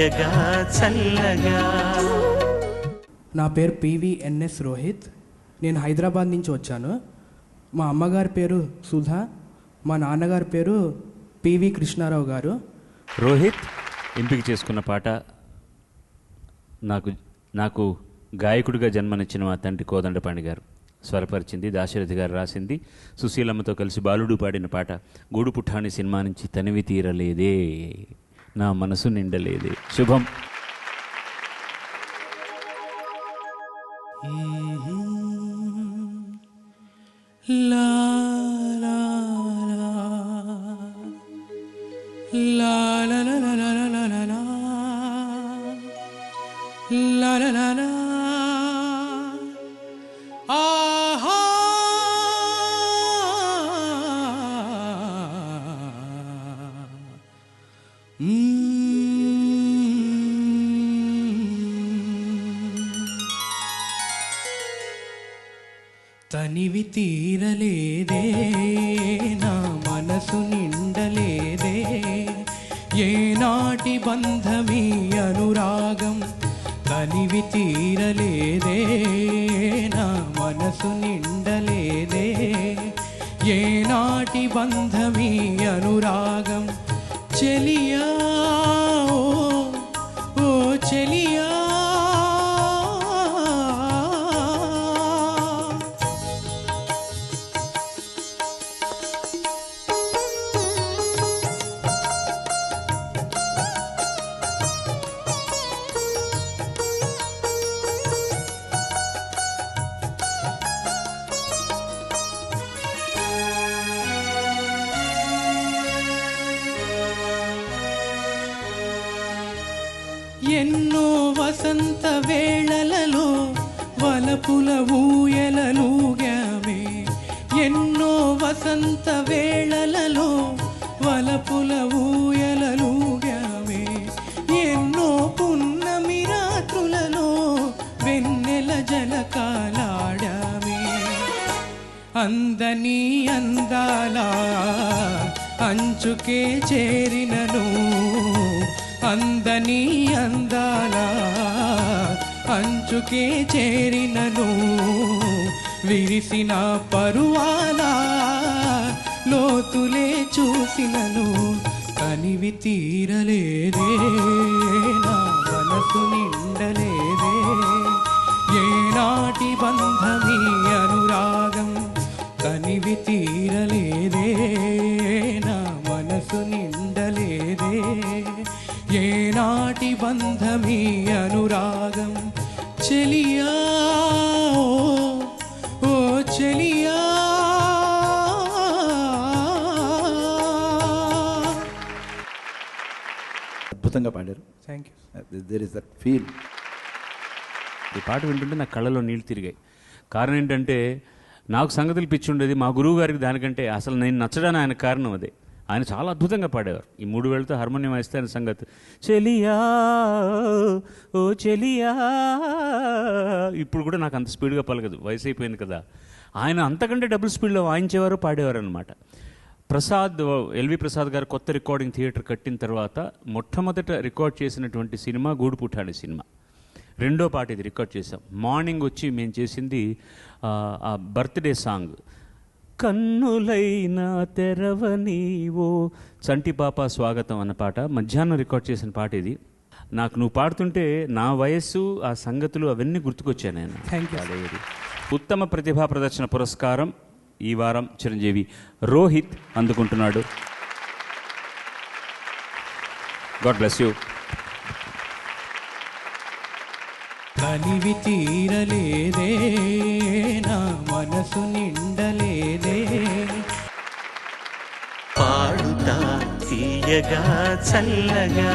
చల్లగా. నా పేరు పివిఎన్ఎస్ రోహిత్. నేను హైదరాబాద్ నుంచి వచ్చాను. మా అమ్మగారి పేరు సుధా. మా నాన్నగారి పేరు పివి కృష్ణారావు గారు. రోహిత్ ఎంపిక చేసుకున్న పాట నాకు నాకు గాయకుడిగా జన్మనిచ్చిన మా తండ్రి కోదండపాణి గారు స్వరపరిచింది దాశరథి గారు రాసింది సుశీలమ్మతో కలిసి బాలుడు పాడిన పాట గూడు పుఠాని సినిమా నుంచి తనివి తీరలేదే. నా మనసు నిండలేదు. శుభం. లా లా లా తనివి తీరలేదే నా మనసు నిండలేదే. ఏనాటి బంధమీ అనురాగం తనివి తీరలేదే నా మనసు నిండలేదే. ఏనాటి బంధమీ అనురాగం चलिया ओ, ओ चलिया ఎన్నో వసంత వేళలలో వలపుల ఊయలలుగామే ఎన్నో వసంత వేళలలో వలపుల ఊయలలుగామే ఎన్నో పున్నమి రాత్రులలో వెన్నెల జలకాలాడామే అందని అందాల అంచుకే చేరినను. అందని అందాల అంచుకే చేరినను. విరిసిన పరువాల లోతులే చూసినను. కనివి తీరలేదే నా మనసు నిండలేదే. ఏనాటి బంధమీ అనురాగం కనివి తీరలేదే నా మనసు నిండలేదే. ఏనాటి బంధమీ అనురాగం? చెలియా ఓ, చెలియా. అద్భుతంగా పాడారు. Thank you there is that feel ఈ పాట వింటుంటే నా కళ్ళలో నీళ్ళు తిరిగాయి. కారణం ఏంటంటే నాకు సంగతులు పిచ్చి ఉండేది మా గురువు గారికి దానికంటే అసలు నేను నచ్చడానికి ఆయన కారణం అదే. ఆయన చాలా అద్భుతంగా పాడేవారు. ఈ మూడు వేలతో హార్మోనియం వాయిస్తే ఆయన సంగతి. చెలియా ఓ చెలియా. ఇప్పుడు కూడా నాకు అంత స్పీడ్గా పలకదు. వయసు అయిపోయింది కదా. ఆయన అంతకంటే డబుల్ స్పీడ్లో వాయించేవారు పాడేవారు అనమాట ప్రసాద్ ఎల్వి ప్రసాద్ గారు కొత్త రికార్డింగ్ థియేటర్ కట్టిన తర్వాత మొట్టమొదట రికార్డ్ చేసినటువంటి సినిమా గూడుపుఠాని సినిమా. రెండో పాట ఇది రికార్డ్ చేసాం మార్నింగ్ వచ్చి మేము చేసింది ఆ బర్త్డే సాంగ్. కన్నులైన తెరవనీవో. చంటి పాప స్వాగతం అన్న పాట. మధ్యాహ్నం రికార్డ్ చేసిన పాట ఇది. నాకు నువ్వు పాడుతుంటే నా వయస్సు ఆ సంగతులు అవన్నీ గుర్తుకొచ్చాను నేను ఉత్తమ ప్రతిభా ప్రదర్శన పురస్కారం ఈ వారం చిరంజీవి. రోహిత్ అందుకుంటున్నాడు. గాడ్ బ్లెస్ యూ కనివి తీరలేదే నా మనసు నిండలేదే. తీయగా చల్లగా